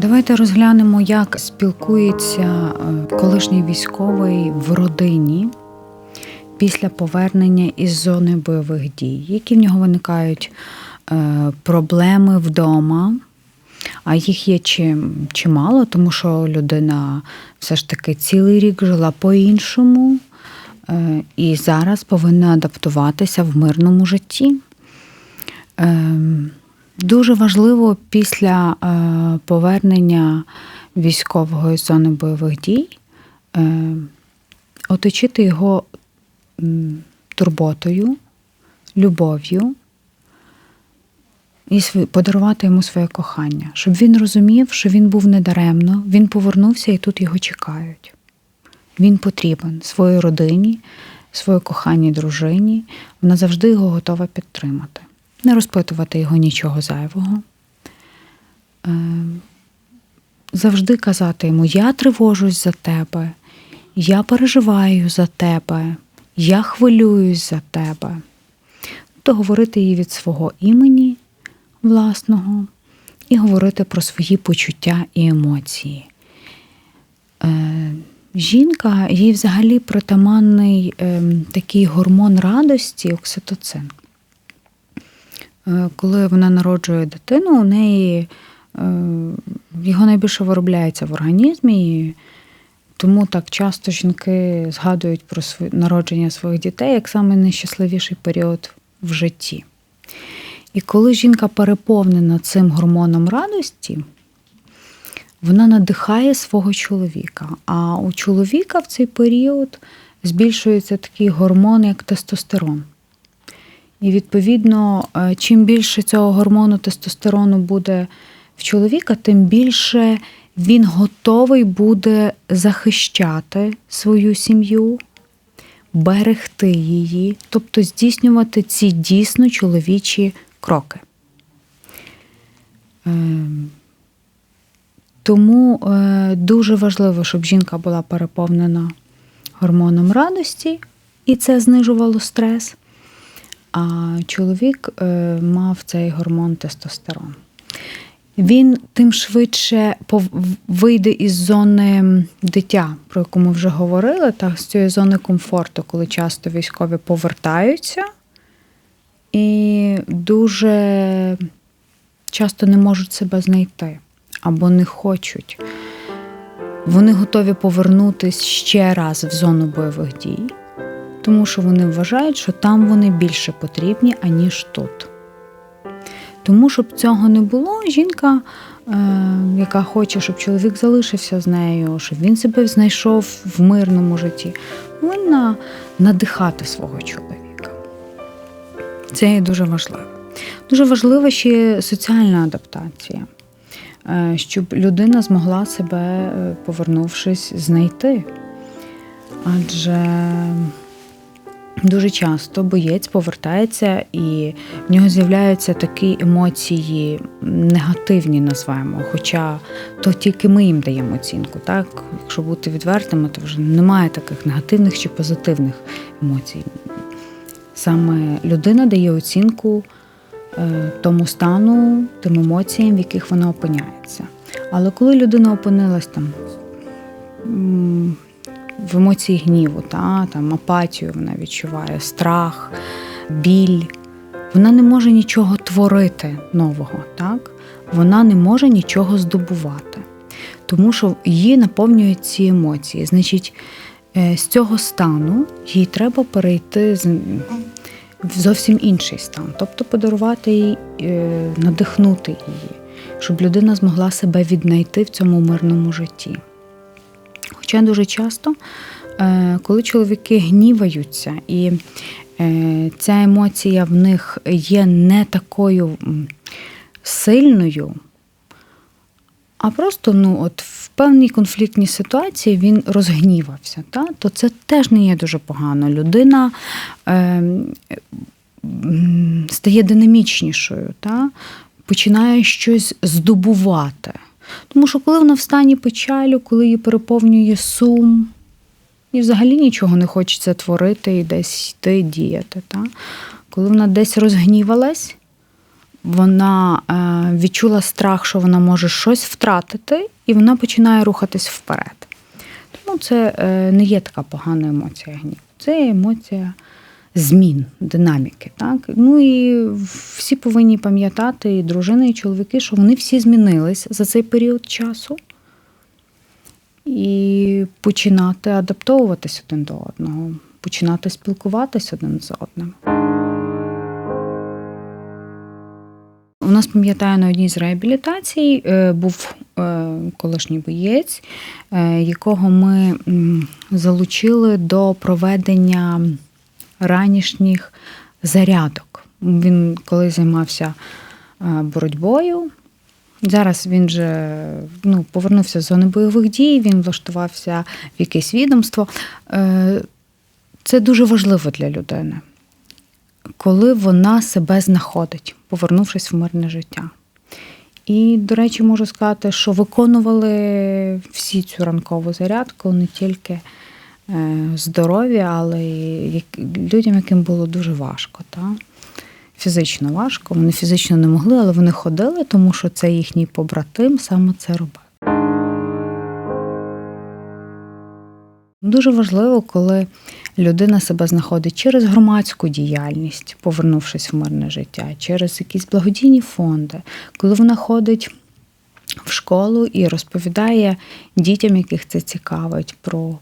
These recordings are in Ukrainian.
Давайте розглянемо, як спілкується е, колишній військовий в родині після повернення із зони бойових дій, які в нього виникають е, проблеми вдома. А їх є чим, чимало, тому що людина все ж таки цілий рік жила по-іншому е, і зараз повинна адаптуватися в мирному житті. Дуже важливо після е, повернення військового із зони бойових дій е, оточити його турботою, любов'ю і подарувати йому своє кохання, щоб він розумів, що він був недаремно, він повернувся і тут його чекають. Він потрібен своїй родині, своїй коханій дружині. Вона завжди його готова підтримати. Не розпитувати його нічого зайвого. Е, Завжди казати йому: Я тривожусь за тебе, я переживаю за тебе, я хвилююсь за тебе. То говорити їй від свого імені власного і говорити про свої почуття і емоції. Е, Жінка, їй взагалі притаманний е, такий гормон радості окситоцин. Е, Коли вона народжує дитину, у неї е, його найбільше виробляється в організмі, і тому так часто жінки згадують про народження своїх дітей як найщасливіший період в житті. І коли жінка переповнена цим гормоном радості, вона надихає свого чоловіка. А у чоловіка в цей період збільшується такий гормон, як тестостерон. І відповідно, е, чим більше цього гормону тестостерону буде в чоловіка, тим більше він готовий буде захищати свою сім'ю, берегти її, тобто здійснювати ці дійсно чоловічі кроки. Ем, Тому е, дуже важливо, щоб жінка була переповнена гормоном радості, і це знижувало стрес. А чоловік е, мав цей гормон тестостерон. Він тим швидше вийде із зони дитя, про яку ми вже говорили, так, з цієї зони комфорту, коли часто військові повертаються і дуже часто не можуть себе знайти або не хочуть. Вони готові повернутися ще раз в зону бойових дій, тому що вони вважають, що там вони більше потрібні, аніж тут. Тому, щоб цього не було, жінка, е, яка хоче, щоб чоловік залишився з нею, щоб він себе знайшов в мирному житті, повинна надихати свого чоловіка. Це є дуже важливо. Дуже важлива ще соціальна адаптація, е, щоб людина змогла себе, е, повернувшись, знайти. Адже дуже часто боєць повертається і в нього з'являються такі емоції негативні, називаємо. Хоча то тільки ми їм даємо оцінку. Так? Якщо бути відвертими, то вже немає таких негативних чи позитивних емоцій. Саме людина дає оцінку е, тому стану, тим емоціям, в яких вона опиняється. Але коли людина опинилась там в емоції гніву, та, там, апатію вона відчуває, страх, біль, вона не може нічого творити нового, так? вона не може нічого здобувати, тому що її наповнюють ці емоції. Значить, е, з цього стану їй треба перейти в зовсім інший стан, тобто подарувати їй, е, надихнути її, щоб людина змогла себе віднайти в цьому мирному житті. Хоча дуже часто, е, коли чоловіки гніваються, і е, ця емоція в них є не такою сильною, а просто ну, от в певній конфліктній ситуації він розгнівався, та? то це теж не є дуже погано. Людина е, стає динамічнішою, та? починає щось здобувати. Тому що коли вона в стані печалю, коли її переповнює сум, і взагалі нічого не хочеться творити і десь йти діяти. Та? Коли вона десь розгнівалась, вона е, відчула страх, що вона може щось втратити, і вона починає рухатись вперед. Тому це е, не є така погана емоція гнів. Це емоція змін, динаміки. Так? Ну і всі повинні пам'ятати, і дружини, і чоловіки, що вони всі змінились за цей період часу. І починати адаптовуватись один до одного, починати спілкуватись один з одним. У нас пам'ятаю на одній з реабілітацій е, був е, колишній боєць, е, якого ми залучили до проведення ранішніх зарядок. Він коли займався е, боротьбою. Зараз він вже ну, повернувся з зони бойових дій, він влаштувався в якесь відомство. Е, Це дуже важливо для людини, коли вона себе знаходить, повернувшись в мирне життя. І, до речі, можу сказати, що виконували всі цю ранкову зарядку не тільки здорові, але й як- людям, яким було дуже важко. Та? Фізично важко. Вони фізично не могли, але вони ходили, тому що це їхній побратим саме це робив. Дуже важливо, коли людина себе знаходить через громадську діяльність, повернувшись в мирне життя, через якісь благодійні фонди, коли вона ходить в школу і розповідає дітям, яких це цікавить, про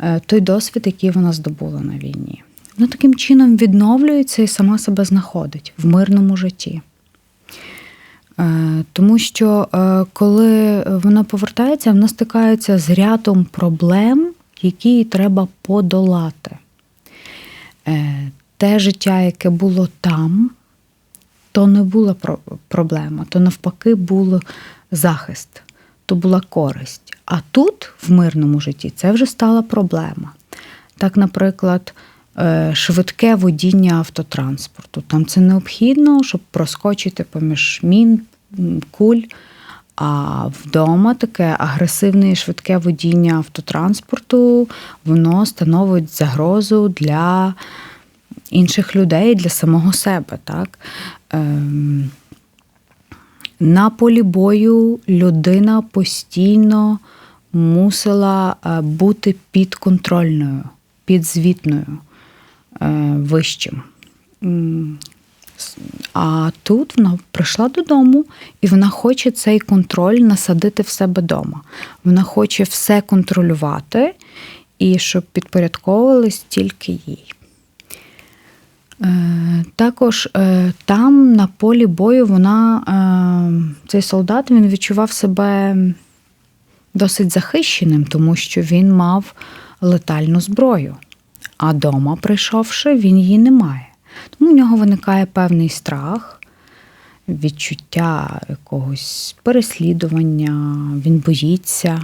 е, той досвід, який вона здобула на війні. Вона таким чином відновлюється і сама себе знаходить в мирному житті. Е, Тому що е, коли вона повертається, вона стикається з рядом проблем, які їй треба подолати. Те життя, яке було там, то не була проблема, то навпаки було захист, то була користь. А тут, в мирному житті, це вже стала проблема. Так, наприклад, е, швидке водіння автотранспорту. Там це необхідно, щоб проскочити поміж мін, куль. А вдома таке агресивне і швидке водіння автотранспорту, воно становить загрозу для інших людей, для самого себе. Так? Ем, на полі бою людина постійно мусила е, бути підконтрольною, підзвітною е, вищим. А тут вона прийшла додому, і вона хоче цей контроль насадити в себе вдома. Вона хоче все контролювати і щоб підпорядковувались тільки їй. Е, Також е, там на полі бою вона, е, цей солдат він відчував себе досить захищеним, тому що він мав летальну зброю. А дома, прийшовши, він її не має. Тому в нього виникає певний страх, відчуття якогось переслідування, він боїться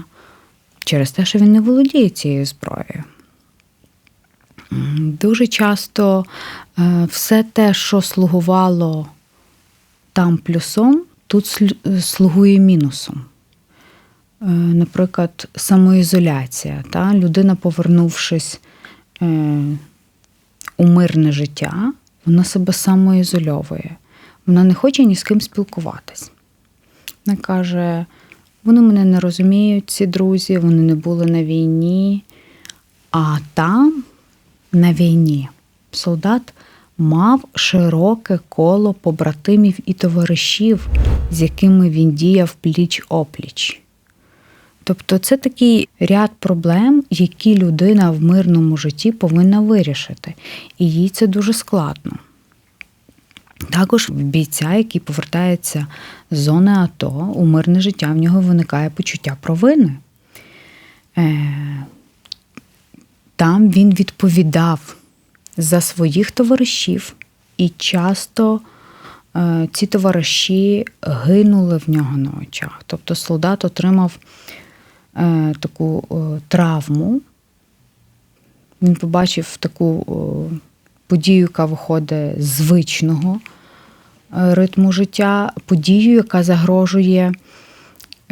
через те, що він не володіє цією зброєю. Дуже часто е, все те, що слугувало там плюсом, тут слугує мінусом. Е, Наприклад, самоізоляція. Та? Людина, повернувшись е, у мирне життя, вона себе самоізольовує. Вона не хоче ні з ким спілкуватись. Вона каже: вони мене не розуміють, ці друзі, вони не були на війні. А там, на війні, солдат мав широке коло побратимів і товаришів, з якими він діяв пліч опліч. Тобто це такий ряд проблем, які людина в мирному житті повинна вирішити. І їй це дуже складно. Також в бійця, який повертається з зони АТО, у мирне життя в нього виникає почуття провини. Там він відповідав за своїх товаришів, і часто е, ці товариші гинули в нього на очах. Тобто солдат отримав е, таку е, травму. Він побачив таку е, подію, яка виходить з звичного е, ритму життя, подію, яка загрожує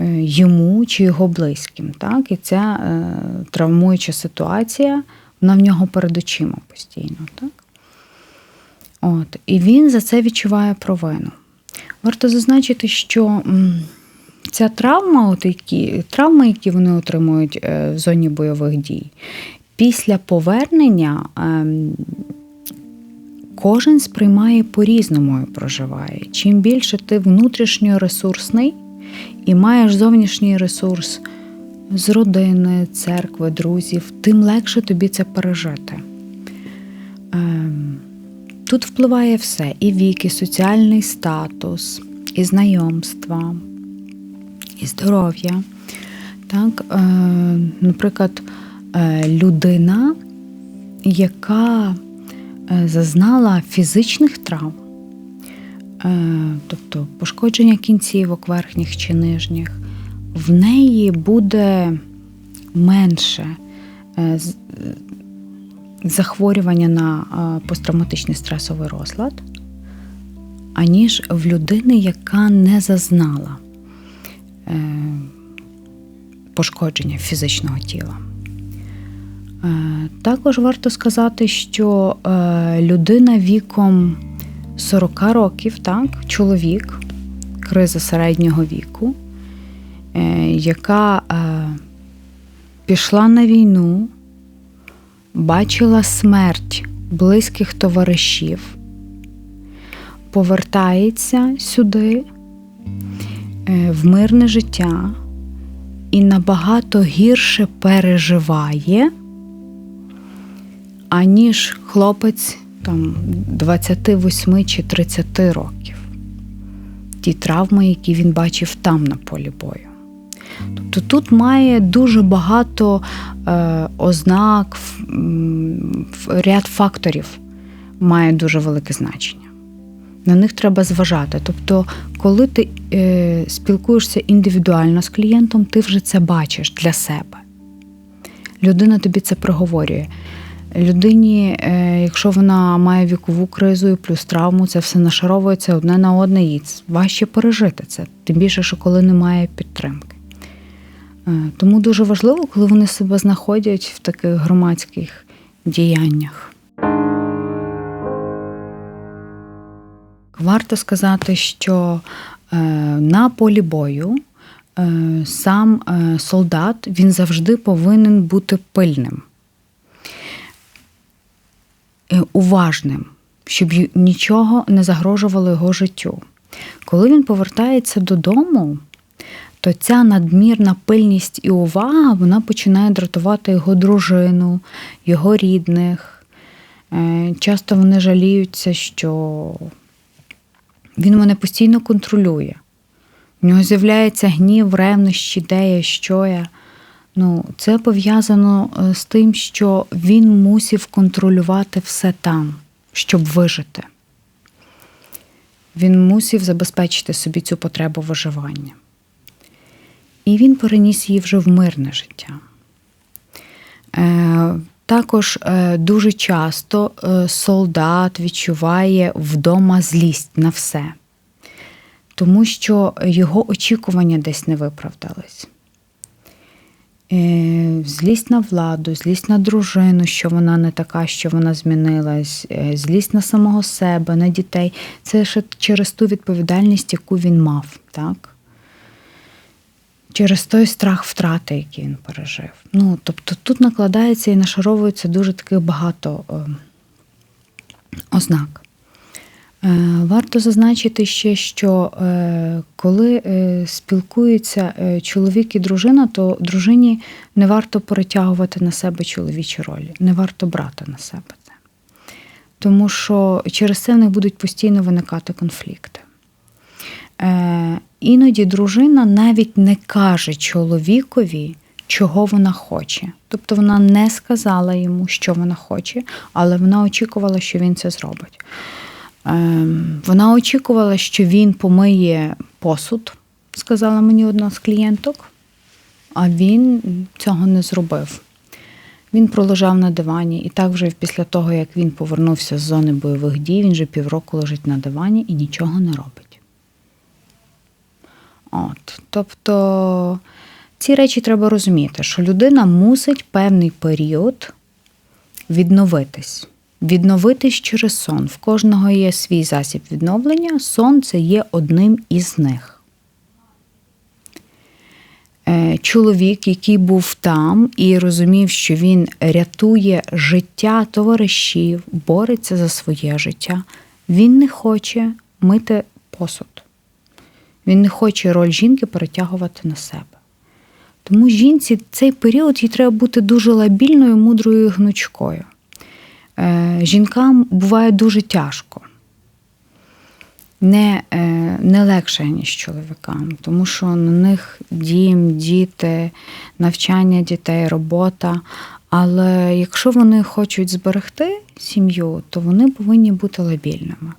йому чи його близьким. Так? І ця е, травмуюча ситуація, вона в нього перед очима постійно. Так? От. І він за це відчуває провину. Варто зазначити, що ця травма, от які, травми, які вони отримують е, в зоні бойових дій, після повернення ем, кожен сприймає по-різному і проживає. Чим більше ти внутрішньо ресурсний і маєш зовнішній ресурс з родини, церкви, друзів, тим легше тобі це пережити. Ем, Тут впливає все: і вік, і соціальний статус, і знайомства, і здоров'я. Так, е, Наприклад, е, людина, яка е, зазнала фізичних травм, тобто пошкодження кінцівок верхніх чи нижніх, в неї буде менше е, захворювання на е, посттравматичний стресовий розлад, аніж в людини, яка не зазнала е, пошкодження фізичного тіла. Е, Також варто сказати, що е, людина віком 40 років, так, чоловік, криза середнього віку, е, яка е, пішла на війну, бачила смерть близьких товаришів, повертається сюди е, в мирне життя і набагато гірше переживає, аніж хлопець там 28 чи 30 років. Ті травми, які він бачив там на полі бою. Тобто тут має дуже багато е, ознак, ряд факторів має дуже велике значення. На них треба зважати. Тобто, коли ти е, спілкуєшся індивідуально з клієнтом, ти вже це бачиш для себе. Людина тобі це проговорює. Людині, е, якщо вона має вікову кризу і плюс травму, це все нашаровується одне на одне, і важче пережити це. Тим більше, що коли немає підтримки. Е, Тому дуже важливо, коли вони себе знаходять в таких громадських діяннях. Варто сказати, що е, на полі бою сам солдат він завжди повинен бути пильним, уважним, щоб нічого не загрожувало його життю. Коли він повертається додому, то ця надмірна пильність і увага вона починає дратувати його дружину, його рідних. Е, Часто вони жаліються, що він мене постійно контролює. В нього з'являється гнів, ревнощі, де я, що я. Ну, це пов'язано е, з тим, що він мусив контролювати все там, щоб вижити. Він мусив забезпечити собі цю потребу виживання. І він переніс її вже в мирне життя. Е, також е, дуже часто солдат відчуває вдома злість на все, тому що його очікування десь не виправдались. Е, Злість на владу, злість на дружину, що вона не така, що вона змінилась, е, злість на самого себе, на дітей. Це ще через ту відповідальність, яку він мав. Так? через той страх втрати, який він пережив. Ну, тобто тут накладається і нашаровується дуже таких багато е, ознак. Е, варто зазначити ще, що е, коли е, спілкуються чоловік і дружина, то дружині не варто перетягувати на себе чоловічі ролі, не варто брати на себе це. Тому що через це в них будуть постійно виникати конфлікти. Іноді дружина навіть не каже чоловікові, чого вона хоче. Тобто вона не сказала йому, що вона хоче, але вона очікувала, що він це зробить. Е, вона очікувала, що він помиє посуд, сказала мені одна з клієнток, а він цього не зробив. Він пролежав на дивані, і так вже після того, як він повернувся з зони бойових дій, він вже півроку лежить на дивані і нічого не робить. От, тобто ці речі треба розуміти, що людина мусить певний період відновитись. Відновитись через сон. В кожного є свій засіб відновлення. Сон це є одним із них. Е, Чоловік, який був там і розумів, що він рятує життя товаришів, бореться за своє життя, він не хоче мити посуд. Він не хоче роль жінки перетягувати на себе. Тому жінці цей період їй треба бути дуже лабільною, мудрою і гнучкою. Е, Жінкам буває дуже тяжко, не, е, не легше, ніж чоловікам, тому що на них дім, діти, навчання дітей, робота. Але якщо вони хочуть зберегти сім'ю, то вони повинні бути лабільними.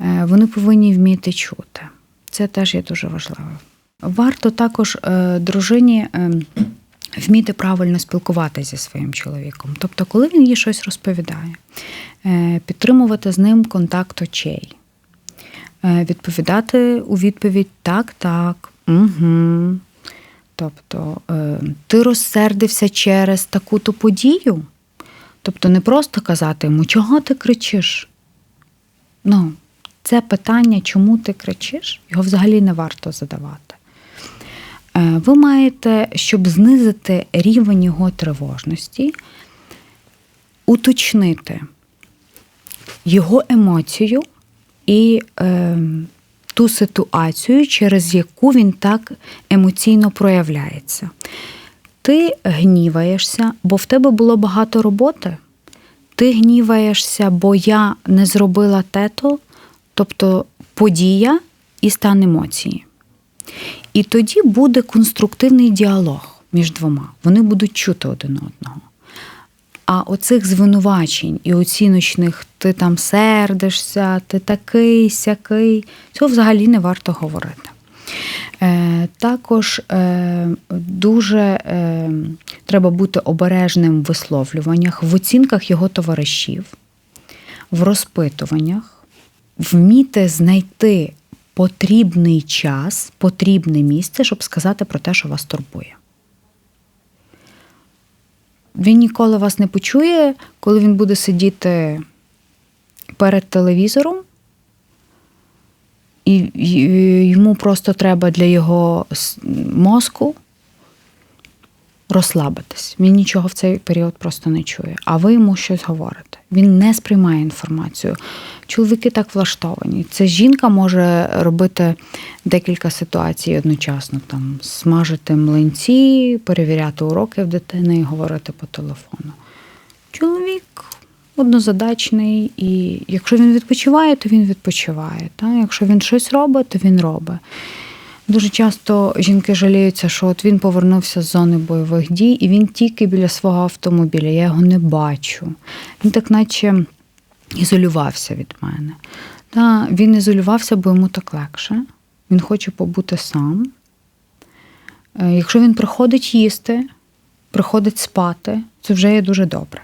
Е, Вони повинні вміти чути. Це теж є дуже важливо. Варто також дружині е, вміти правильно спілкуватися зі своїм чоловіком. Тобто, коли він їй щось розповідає, е, підтримувати з ним контакт очей, е, відповідати у відповідь так, так, угу. Тобто, е, ти розсердився через таку-то подію. Тобто, не просто казати йому, чого ти кричиш. Ну, це питання, чому ти кричиш, його взагалі не варто задавати. Е, Ви маєте, щоб знизити рівень його тривожності, уточнити його емоцію і е, ту ситуацію, через яку він так емоційно проявляється. Ти гніваєшся, бо в тебе було багато роботи. Ти гніваєшся, бо я не зробила тето, тобто подія і стан емоції. І тоді буде конструктивний діалог між двома. Вони будуть чути один одного. А оцих звинувачень і оціночних ти там сердишся, ти такий, сякий, цього взагалі не варто говорити. Е, Також е, дуже е, треба бути обережним в висловлюваннях, в оцінках його товаришів, в розпитуваннях, вміти знайти потрібний час, потрібне місце, щоб сказати про те, що вас турбує. Він ніколи вас не почує, коли він буде сидіти перед телевізором, і йому просто треба для його мозку розслабитись. Він нічого в цей період просто не чує, а ви йому щось говорите. Він не сприймає інформацію. Чоловіки так влаштовані. Це жінка може робити декілька ситуацій одночасно, там смажити млинці, перевіряти уроки в дитини і говорити по телефону. Чоловік однозадачний, і якщо він відпочиває, то він відпочиває. Та? Якщо він щось робить, то він робить. Дуже часто жінки жаліються, що от він повернувся з зони бойових дій, і він тільки біля свого автомобіля. Я його не бачу. Він так наче ізолювався від мене. Та, Він ізолювався, бо йому так легше. Він хоче побути сам. Е, якщо він приходить їсти, приходить спати, це вже є дуже добре.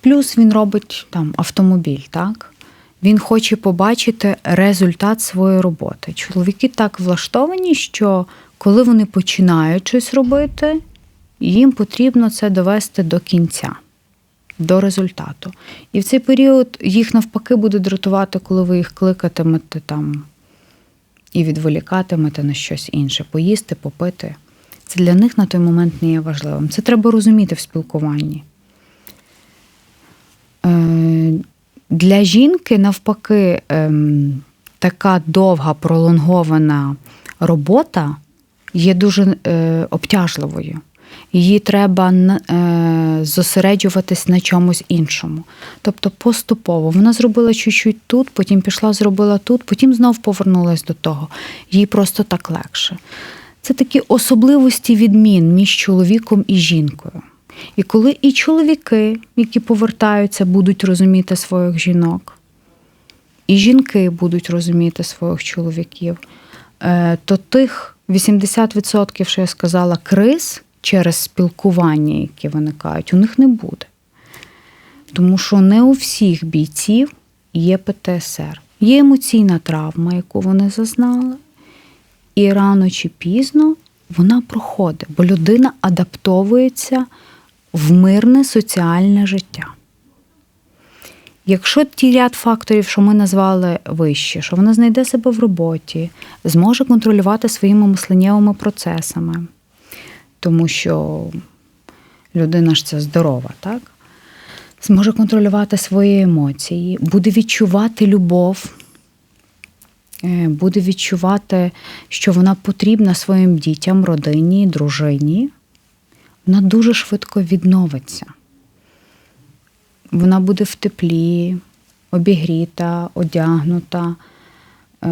Плюс він робить там автомобіль, так? Він хоче побачити результат своєї роботи. Чоловіки так влаштовані, що коли вони починають щось робити, їм потрібно це довести до кінця, до результату. І в цей період їх навпаки буде дратувати, коли ви їх кликатимете там і відволікатимете на щось інше, поїсти, попити. Це для них на той момент не є важливим. Це треба розуміти в спілкуванні. Для жінки, навпаки, ем, така довга пролонгована робота є дуже е, обтяжливою. Її треба е, зосереджуватись на чомусь іншому. Тобто поступово вона зробила чуть-чуть тут, потім пішла, зробила тут, потім знов повернулась до того. Їй просто так легше. Це такі особливості відмін між чоловіком і жінкою. І коли і чоловіки, які повертаються, будуть розуміти своїх жінок, і жінки будуть розуміти своїх чоловіків, е, то тих 80%, що я сказала, криз через спілкування, які виникають, у них не буде. Тому що не у всіх бійців є ПТСР. Є емоційна травма, яку вони зазнали, і рано чи пізно вона проходить, бо людина адаптовується в мирне соціальне життя. Якщо ті ряд факторів, що ми назвали вище, що вона знайде себе в роботі, зможе контролювати своїми мисленнєвими процесами, тому що людина ж це здорова, так? Зможе контролювати свої емоції, буде відчувати любов, е, буде відчувати, що вона потрібна своїм дітям, родині, дружині, вона дуже швидко відновиться. Вона буде в теплі, обігріта, одягнута. Е,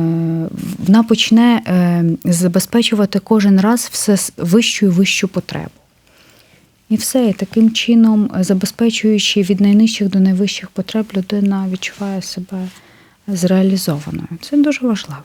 Вона почне е, забезпечувати кожен раз все вищу і вищу потребу. І все, і таким чином, е, забезпечуючи від найнижчих до найвищих потреб, людина відчуває себе зреалізованою. Це дуже важливо.